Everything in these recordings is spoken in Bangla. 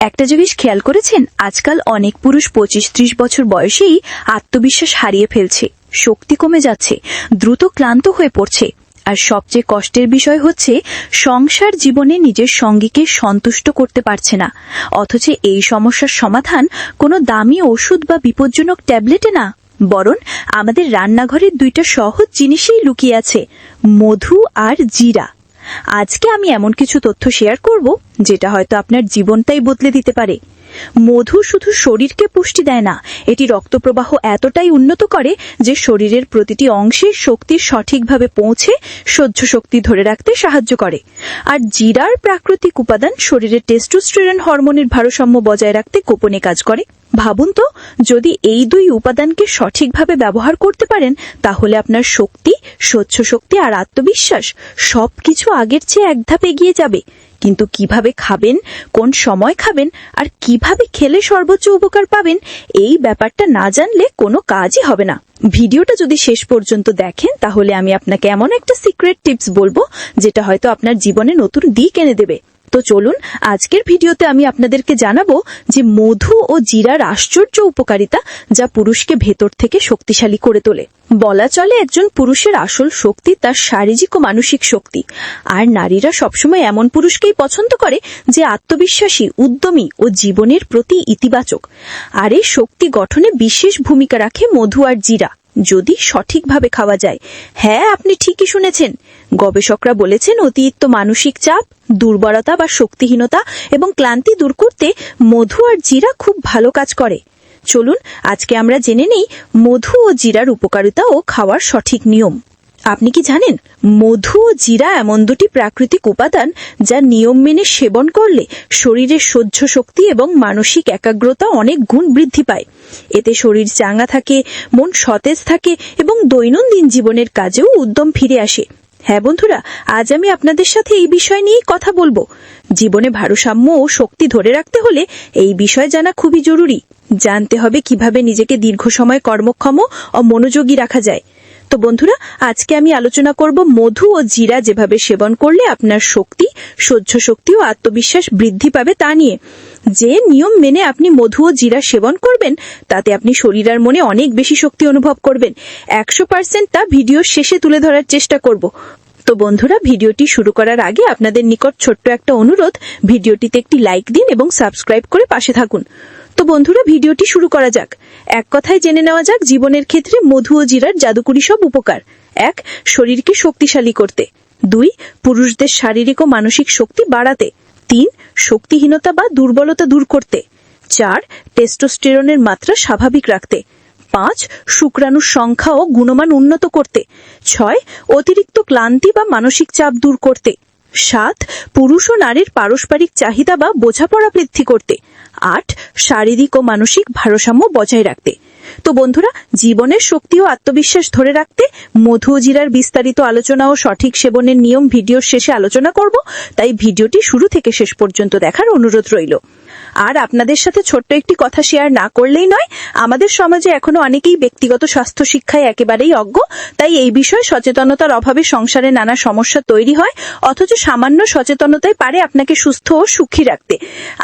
একটা জিনিস খেয়াল করেছেন, আজকাল অনেক পুরুষ পঁচিশ ত্রিশ বছর বয়সেই আত্মবিশ্বাস হারিয়ে ফেলছে, শক্তি কমে যাচ্ছে, দ্রুত ক্লান্ত হয়ে পড়ছে। আর সবচেয়ে কষ্টের বিষয় হচ্ছে, সংসার জীবনে নিজের সঙ্গীকে সন্তুষ্ট করতে পারছে না। অথচ এই সমস্যার সমাধান কোনো দামি ওষুধ বা বিপজ্জনক ট্যাবলেটে না। বরং আমাদের রান্নাঘরের দুইটা সহজ জিনিসেই লুকিয়ে আছে, মধু আর জিরা। আজকে আমি এমন কিছু তথ্য শেয়ার করব, যেটা হয়তো আপনার জীবনটাই বদলে দিতে পারে। মধু শুধু শরীরকে পুষ্টি দেয় না, এটি রক্তপ্রবাহ এতটাই উন্নত করে যে শরীরের প্রতিটি অংশে শক্তি সঠিকভাবে পৌঁছে সহ্য শক্তি ধরে রাখতে সাহায্য করে। আর জিরার প্রাকৃতিক উপাদান শরীরের টেস্টোস্টেরন হরমোনের ভারসাম্য বজায় রাখতে গোপনে কাজ করে। ভাবুন তো, যদি এই দুই উপাদানকে সঠিকভাবে ব্যবহার করতে পারেন, তাহলে আপনার শক্তি, স্বচ্ছ শক্তি আর আত্মবিশ্বাস সবকিছু আগের চেয়ে এক ধাপ এগিয়ে যাবে। কিন্তু কীভাবে খাবেন, কোন সময় খাবেন, আর কীভাবে খেলে সর্বোচ্চ উপকার পাবেন, এই ব্যাপারটা না জানলে কোনো কাজই হবে না। ভিডিওটা যদি শেষ পর্যন্ত দেখেন, তাহলে আমি আপনাকে এমন একটা সিক্রেট টিপস বলব, যেটা হয়তো আপনার জীবনে নতুন দিক এনে দেবে। তো চলুন, আজকের ভিডিওতে আমি আপনাদেরকে জানাব যে মধু ও জিরার আশ্চর্য উপকারিতা যা পুরুষকে ভেতর থেকে শক্তিশালী করে তোলে। বলা চলে একজন পুরুষের আসল শক্তি তার শারীরিক ও মানসিক শক্তি। আর নারীরা সবসময় এমন পুরুষকেই পছন্দ করে যে আত্মবিশ্বাসী, উদ্যমী ও জীবনের প্রতি ইতিবাচক। আর এই শক্তি গঠনে বিশেষ ভূমিকা রাখে মধু আর জিরা। যদি সঠিকভাবে খাওয়া যায়। হ্যাঁ আপনি ঠিকই শুনেছেন। গবেষকরা বলেছেন অতিরিক্ত মানসিক চাপ, দুর্বলতা বা শক্তিহীনতা এবং ক্লান্তি দূর করতে মধু আর জিরা খুব ভালো কাজ করে। চলুন, আজকে আমরা জেনে নেই মধু ও জিরার উপকারিতা ও খাওয়ার সঠিক নিয়ম। আপনি কি জানেন, মধু ও জিরা এমন দুটি প্রাকৃতিক উপাদান যা নিয়ম মেনে সেবন করলে শরীরের সহ্য শক্তি এবং মানসিক একাগ্রতা অনেক গুণ বৃদ্ধি পায়। এতে শরীর চাঙ্গা থাকে, মন সতেজ থাকে এবং দৈনন্দিন জীবনের কাজেও উদ্যম ফিরে আসে। হ্যাঁ বন্ধুরা, আজ আমি আপনাদের সাথে এই বিষয় নিয়েই কথা বলব। জীবনে ভারসাম্য ও শক্তি ধরে রাখতে হলে এই বিষয় জানা খুবই জরুরি। জানতে হবে কীভাবে নিজেকে দীর্ঘ সময় কর্মক্ষম ও মনোযোগী রাখা যায়। তো বন্ধুরা, আজকে আমি আলোচনা করব মধু ও জিরা যেভাবে সেবন করলে আপনার শক্তি, সহ্য শক্তি ও আত্মবিশ্বাস বৃদ্ধি পাবে তা নিয়ে। যে নিয়ম মেনে আপনি মধু ও জিরা সেবন করবেন, তাতে আপনি শরীর আর মনে অনেক বেশি শক্তি অনুভব করবেন। একশো পার্সেন্ট তা ভিডিওর শেষে তুলে ধরার চেষ্টা করব। তো বন্ধুরা, ভিডিওটি শুরু করার আগে আপনাদের নিকট ছোট্ট একটা অনুরোধ, ভিডিওটিতে একটি লাইক দিন এবং সাবস্ক্রাইব করে পাশে থাকুন। তো বন্ধুরা, ভিডিওটি শুরু করা যাক। এক কথায় জেনে নেওয়া যাক, জীবনের ক্ষেত্রে মধু ও জিরার জাদুকরি সব উপকার। এক, শরীরকে শক্তিশালী করতে। দুই, পুরুষদের শারীরিক ও মানসিক শক্তি বাড়াতে। তিন, শক্তিহীনতা বা দুর্বলতা দূর করতে। চার, টেস্টোস্টেরনের মাত্রা স্বাভাবিক রাখতে। পাঁচ, শুক্রাণুর সংখ্যা ও গুণমান উন্নত করতে। ছয়, অতিরিক্ত ক্লান্তি বা মানসিক চাপ দূর করতে। সাত, পুরুষ ও নারীর পারস্পরিক চাহিদা বা বোঝাপড়া বৃদ্ধি করতে। আট, শারীরিক ও মানসিক ভারসাম্য বজায় রাখতে। তো বন্ধুরা, জীবনের শক্তি ও আত্মবিশ্বাস ধরে রাখতে মধু জিরার বিস্তারিত আলোচনা ও সঠিক সেবনের নিয়ম ভিডিওর শেষে আলোচনা করব। তাই ভিডিওটি শুরু থেকে শেষ পর্যন্ত দেখার অনুরোধ রইল। আর আপনাদের সাথে ছোট্ট একটি কথা শেয়ার না করলেই নয়, আমাদের সমাজে এখনও অনেকেই ব্যক্তিগত স্বাস্থ্য শিক্ষায় একেবারেই অজ্ঞ, তাই এই বিষয়ে সচেতনতার অভাবে সংসারে নানা সমস্যা তৈরি হয়, অথচ সামান্য সচেতনতাই পারে আপনাকে সুস্থ ও সুখী রাখতে।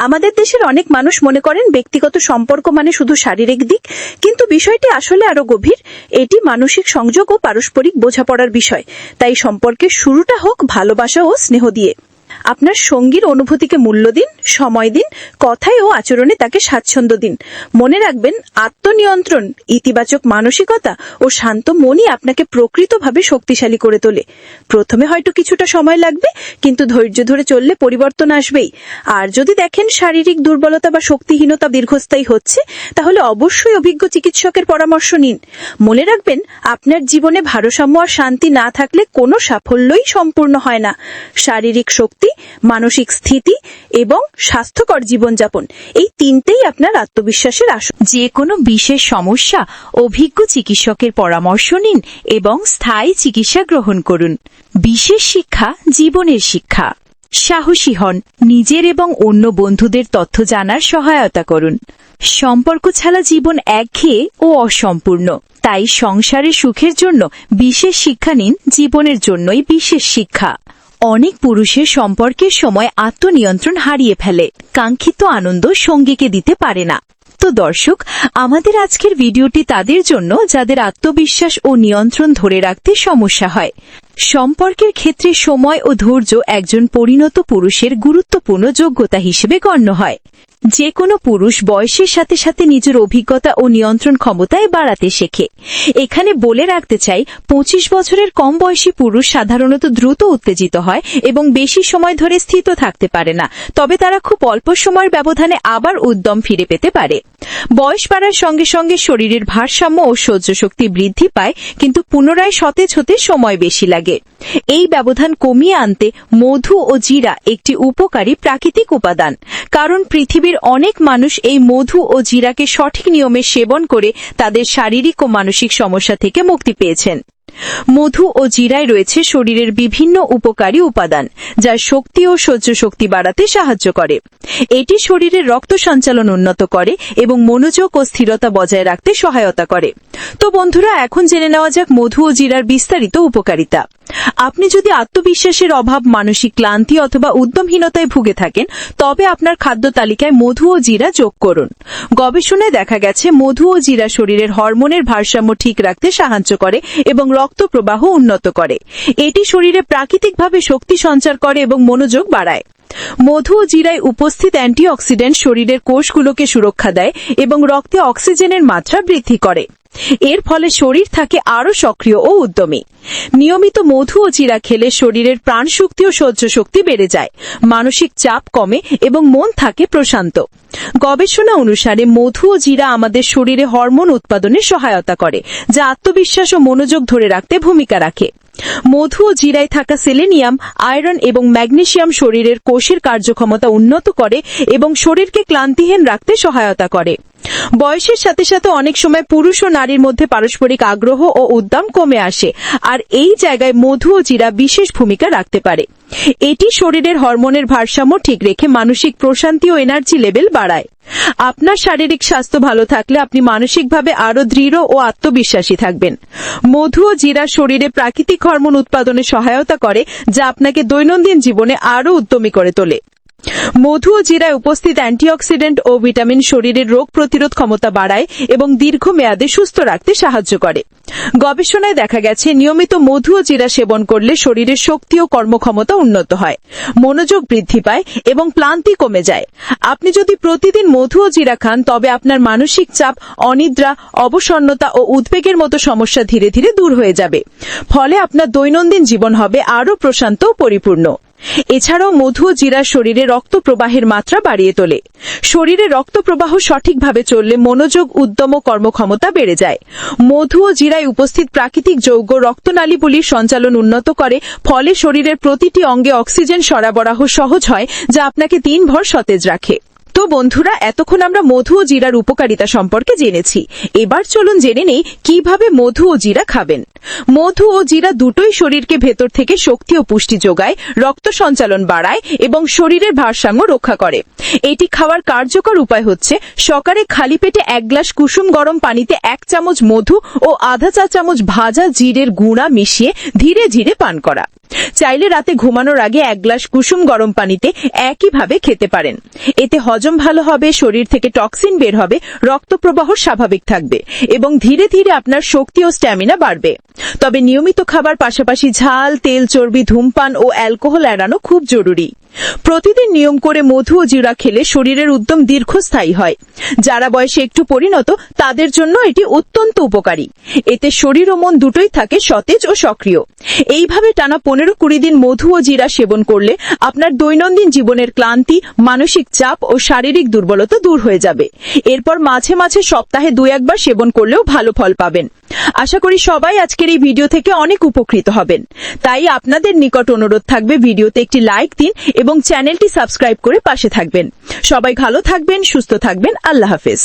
আমাদের দেশের অনেক মানুষ মনে করেন ব্যক্তিগত সম্পর্ক মানে শুধু শারীরিক দিক, কিন্তু বিষয়টি আসলে আরও গভীর, এটি মানসিক সংযোগ ও পারস্পরিক বোঝাপড়ার বিষয়। তাই সম্পর্কের শুরুটা হোক ভালোবাসা ও স্নেহ দিয়ে। আপনার সঙ্গীর অনুভূতিকে মূল্য দিন, সময় দিন, কথায় ও আচরণে তাকে স্বাচ্ছন্দ্য দিন। মনে রাখবেন, আত্মনিয়ন্ত্রণ, ইতিবাচক মানসিকতা ও শান্ত মনই আপনাকে প্রকৃতভাবে শক্তিশালী করে তোলে। প্রথমে হয়তো কিছুটা সময় লাগবে, কিন্তু ধৈর্য ধরে চললে পরিবর্তন আসবেই। আর যদি দেখেন শারীরিক দুর্বলতা বা শক্তিহীনতা দীর্ঘস্থায়ী হচ্ছে, তাহলে অবশ্যই অভিজ্ঞ চিকিৎসকের পরামর্শ নিন। মনে রাখবেন, আপনার জীবনে ভারসাম্য আর শান্তি না থাকলে কোনো সাফল্যই সম্পূর্ণ হয় না। শারীরিক শক্তি মানসিক স্থিতি এবং স্বাস্থ্যকর জীবনযাপন। এই তিনটেই আপনার আত্মবিশ্বাসের আস যে কোনো বিশেষ সমস্যা, অভিজ্ঞ চিকিৎসকের পরামর্শ নিন এবং স্থায়ী চিকিৎসা গ্রহণ করুন। বিশেষ শিক্ষা, জীবনের শিক্ষা। সাহসী হন, নিজের এবং অন্য বন্ধুদের তথ্য জানার সহায়তা করুন। সম্পর্ক ছাড়া জীবন একঘেয়ে ও অসম্পূর্ণ। তাই সংসারের সুখের জন্য বিশেষ শিক্ষা নিন, জীবনের জন্যই বিশেষ শিক্ষা। অনেক পুরুষের সম্পর্কের সময় আত্মনিয়ন্ত্রণ হারিয়ে ফেলে। কাঙ্ক্ষিত আনন্দ সঙ্গীকে দিতে পারে না। তো দর্শক, আমাদের আজকের ভিডিওটি তাদের জন্য যাদের আত্মবিশ্বাস ও নিয়ন্ত্রণ ধরে রাখতে সমস্যা হয়। সম্পর্কের ক্ষেত্রে সময় ও ধৈর্য একজন পরিণত পুরুষের গুরুত্বপূর্ণ যোগ্যতা হিসেবে গণ্য হয়। যে কোনো পুরুষ বয়সের সাথে সাথে নিজের অভিজ্ঞতা ও নিয়ন্ত্রণ ক্ষমতায় বাড়াতে শেখে। এখানে বলে রাখতে চাই, পঁচিশ বছরের কম বয়সী পুরুষ সাধারণত দ্রুত উত্তেজিত হয় এবং বেশি সময় ধরে স্থিত থাকতে পারে না। তবে তারা খুব অল্প সময়ের ব্যবধানে আবার উদ্যম ফিরে পেতে পারে। বয়স বাড়ার সঙ্গে সঙ্গে শরীরের ভারসাম্য ও সহ্য শক্তি বৃদ্ধি পায়, কিন্তু পুনরায় সতেজ হতে সময় বেশি লাগে। এই ব্যবধান কমিয়ে আনতে মধু ও জিরা একটি উপকারী প্রাকৃতিক উপাদান, কারণ পৃথিবীর অনেক মানুষ এই মধু ও জিরাকে সঠিক নিয়মে সেবন করে তাদের শারীরিক ও মানসিক সমস্যা থেকে মুক্তি পেয়েছেন। মধু ও জিরায় রয়েছে শরীরের বিভিন্ন উপকারী উপাদান, যা শক্তি ও সহ্য শক্তি বাড়াতে সাহায্য করে। এটি শরীরের রক্ত সঞ্চালন উন্নত করে এবং মনোযোগ ও স্থিরতা বজায় রাখতে সহায়তা করে। তো বন্ধুরা, এখন জেনে নেওয়া যাক মধু ও জিরার বিস্তারিত উপকারিতা। আপনি যদি আত্মবিশ্বাসের অভাব, মানসিক ক্লান্তি অথবা উদ্যমহীনতায় ভুগে থাকেন, তবে আপনার খাদ্য তালিকায় মধু ও জিরা যোগ করুন। গবেষণায় দেখা গেছে, মধু ও জিরা শরীরের হরমোনের ভারসাম্য ঠিক রাখতে সাহায্য করে এবং রক্ত প্রবাহ উন্নত করে। এটি শরীরে প্রাকৃতিকভাবে শক্তি সঞ্চার করে এবং মনোযোগ বাড়ায়। মধু ও জিরায় উপস্থিত অ্যান্টিঅক্সিডেন্ট শরীরের কোষগুলোকে সুরক্ষা দেয় এবং রক্তে অক্সিজেনের মাত্রা বৃদ্ধি করে। এর ফলে শরীর থাকে আরও সক্রিয় ও উদ্যমী। নিয়মিত মধু ও চিরা খেলে শরীরের প্রাণশক্তি ও সহ্য শক্তি বেড়ে যায়। মানসিক চাপ কমে এবং মন থাকে প্রশান্ত। গবেষণা অনুসারে মধু ও জিরা আমাদের শরীরে হরমোন উৎপাদনে সহায়তা করে, যা আত্মবিশ্বাস ও মনোযোগ ধরে রাখতে ভূমিকা রাখে। মধু ও জিরায় থাকা সেলেনিয়াম, আয়রন এবং ম্যাগনেশিয়াম শরীরের কোষের কার্যক্ষমতা উন্নত করে এবং শরীরকে ক্লান্তিহীন রাখতে সহায়তা করে। বয়সের সাথে সাথে অনেক সময় পুরুষ ও নারীর মধ্যে পারস্পরিক আগ্রহ ও উদ্যম কমে আসে, আর এই জায়গায় মধু ও জিরা বিশেষ ভূমিকা রাখতে পারে। এটি শরীরের হরমোনের ভারসাম্য ঠিক রেখে মানসিক প্রশান্তি ও এনার্জি লেভেল বাড়ায়। আপনার শারীরিক স্বাস্থ্য ভালো থাকলে আপনি মানসিকভাবে আরও দৃঢ় ও আত্মবিশ্বাসী থাকবেন। মধু ও জিরা শরীরে প্রাকৃতিক হরমোন উৎপাদনে সহায়তা করে, যা আপনাকে দৈনন্দিন জীবনে আরও উদ্যমী করে তোলে। মধু ও জিরায় উপস্থিত অ্যান্টিঅক্সিডেন্ট ও ভিটামিন শরীরের রোগ প্রতিরোধ ক্ষমতা বাড়ায় এবং দীর্ঘমেয়াদে সুস্থ রাখতে সাহায্য করে। গবেষণায় দেখা গেছে, নিয়মিত মধু ও জিরা সেবন করলে শরীরের শক্তি ও কর্মক্ষমতা উন্নত হয়, মনোযোগ বৃদ্ধি পায় এবং ক্লান্তি কমে যায়। আপনি যদি প্রতিদিন মধু ও জিরা খান, তবে আপনার মানসিক চাপ, অনিদ্রা, অবসন্নতা ও উদ্বেগের মতো সমস্যা ধীরে ধীরে দূর হয়ে যাবে। ফলে আপনার দৈনন্দিন জীবন হবে আরও প্রশান্ত ও পরিপূর্ণ। এছাড়াও মধু ও জিরা শরীরে রক্ত প্রবাহের মাত্রা বাড়িয়ে তোলে। শরীরে রক্ত প্রবাহ সঠিকভাবে চললে মনোযোগ, উদ্যম ও কর্মক্ষমতা বেড়ে যায়। মধু ও জিরায় উপস্থিত প্রাকৃতিক যৌগ রক্তনালীগুলির সঞ্চালন উন্নত করে, ফলে শরীরের প্রতিটি অঙ্গে অক্সিজেন সরবরাহ সহজ হয়, যা আপনাকে দিনভর সতেজ রাখে। তো বন্ধুরা, এতক্ষণ আমরা মধু ও জিরার উপকারিতা সম্পর্কে জেনেছি। এবার চলুন জেনে নেই কীভাবে মধু ও জিরা খাবেন। মধু ও জিরা দুটোই শরীরকে ভেতর থেকে শক্তি ও পুষ্টি যোগায়, রক্ত সঞ্চালন বাড়ায় এবং শরীরের ভারসাম্য রক্ষা করে। এটি খাওয়ার কার্যকর উপায় হচ্ছে সকালে খালি পেটে এক গ্লাস কুসুম গরম পানিতে এক চামচ মধু ও আধা চা চামচ ভাজা জিরের গুঁড়া মিশিয়ে ধীরে ধীরে পান করা। চাইলে রাতে ঘুমানোর আগে এক গ্লাস কুসুম গরম পানিতে একইভাবে খেতে পারেন। এতে হজম ভালো হবে, শরীর থেকে টক্সিন বের হবে রক্ত প্রবাহ স্বাভাবিক থাকবে এবং ধীরে ধীরে আপনার শক্তি ও স্ট্যামিনা বাড়বে। তবে নিয়মিত খাবার পাশাপাশি ঝাল, তেল চর্বি, ধূমপান ও অ্যালকোহল এড়ানো খুব জরুরি। প্রতিদিন নিয়ম করে মধু ও জিরা খেলে শরীরের উদ্যম দীর্ঘস্থায়ী হয়। যারা বয়সে একটু পরিণত, তাদের জন্য এটি অত্যন্ত উপকারী। এতে শরীর ও মন দুটোই থাকে সতেজ ও সক্রিয়। এইভাবে টানা পনেরো কুড়ি দিন মধু ও জিরা সেবন করলে আপনার দৈনন্দিন জীবনের ক্লান্তি, মানসিক চাপ ও শারীরিক দুর্বলতা দূর হয়ে যাবে। এরপর মাঝে মাঝে সপ্তাহে দু একবার সেবন করলেও ভালো ফল পাবেন। আশা করি সবাই আজকের এই ভিডিও থেকে অনেক উপকৃত হবেন। তাই আপনাদের নিকট অনুরোধ থাকবে ভিডিওতে একটি লাইক দিন এবং চ্যানেলটি সাবস্ক্রাইব করে পাশে থাকবেন। সবাই ভালো থাকবেন, সুস্থ থাকবেন। আল্লাহ হাফেজ।